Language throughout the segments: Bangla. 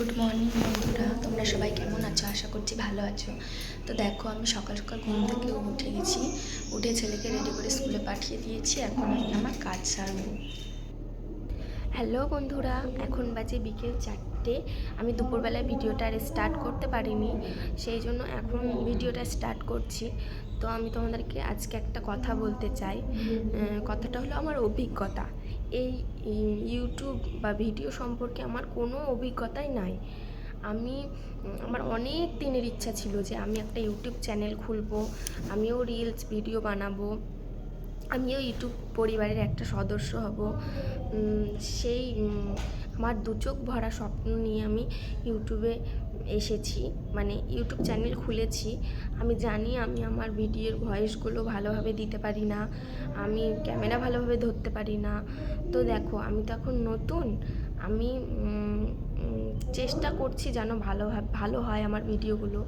গুড মর্নিং বন্ধুরা। তোমরা সবাই কেমন আছো? আশা করছি ভালো আছো। তো দেখো, আমি সকাল সকাল ঘুম থেকে উঠে গেছি। উঠে ছেলেকে রেডি করে স্কুলে পাঠিয়ে দিয়েছি। এখন আমি আমার কাজ সারবো। হ্যালো বন্ধুরা। এখন বাজে বিকেল চারটে। আমি দুপুরবেলায় ভিডিওটা আর স্টার্ট করতে পারিনি। সেই জন্য এখন ভিডিওটা স্টার্ট করছি। তো আমি তোমাদেরকে আজকে একটা কথা বলতে চাই। কথাটা হলো আমার অভিজ্ঞতা। এই ইউটিউব বা ভিডিও সম্পর্কে আমার কোনো অভিজ্ঞতাই নাই। আমি, আমার অনেক দিনের ইচ্ছা ছিল যে আমি একটা ইউটিউব চ্যানেল খুলবো, আমিও রিলস ভিডিও বানাবো, আমিও ইউটিউব পরিবারের একটা সদস্য হব। সেই আমার দু চোখ ভরা স্বপ্ন নিয়ে আমি ইউটিউবে এসেছি মানে ইউটিউব চ্যানেল খুলেছি। আমি জানি আমি আমার ভিডিওর ভয়েসগুলো ভালোভাবে দিতে পারি না, আমি ক্যামেরা ভালোভাবে ধরতে পারি না। তো দেখো, আমি তো এখন নতুন আমি চেষ্টা করছি যেন ভালো ভালো হয় আমার ভিডিওগুলো।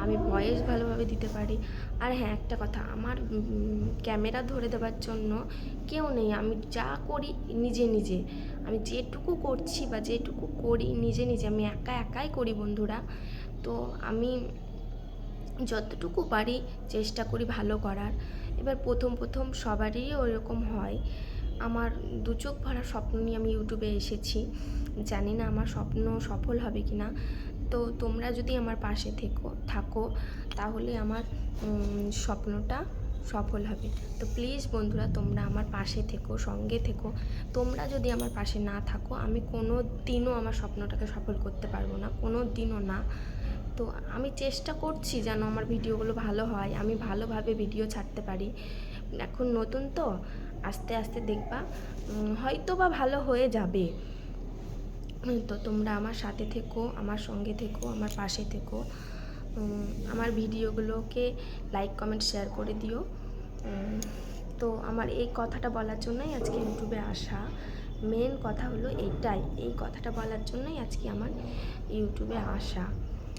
আমি ভয়েস ভালোভাবে দিতে পারি। আর হ্যাঁ একটা কথা, আমার ক্যামেরা ধরে দেওয়ার জন্য কেউ নেই। আমি যা করি নিজে নিজে। আমি যেটুকু করছি বা যেটুকু করি নিজে নিজে। আমি একা, একাই করি বন্ধুরা। তো আমি যতটুকু পারি চেষ্টা করি ভালো করার। এবার প্রথম প্রথম সবারই ওরকম হয়। আমার দু চোখ ভরা স্বপ্ন নিয়ে আমি ইউটিউবে এসেছি। জানি না আমার স্বপ্ন সফল হবে কি না তো তোমরা যদি আমার পাশে থেকো, থাকো, তাহলে আমার স্বপ্নটা সফল হবে। তো প্লিজ বন্ধুরা, তোমরা আমার পাশে থেকো, সঙ্গে থেকো। তোমরা যদি আমার পাশে না থাকো, আমি কোনো দিনও আমার স্বপ্নটাকে সফল করতে পারব না। কোনো দিনও না। তো আমি চেষ্টা করছি যেন আমার ভিডিওগুলো ভালো হয়, আমি ভালোভাবে ভিডিও ছাড়তে পারি। এখন নতুন তো, আস্তে আস্তে দেখবা হয়তো বা ভালো হয়ে যাবে। তো তোমরা আমার সাথে থেকো, আমার সঙ্গে থেকো, আমার পাশে থেকো। আমার ভিডিওগুলোকে লাইক কমেন্ট শেয়ার করে দিও। তো আমার এই কথাটা বলার জন্যই আজকে ইউটিউবে আসা। মেন কথা হলো এইটাই, এই কথাটা বলার জন্যই আজকে আমার ইউটিউবে আসা।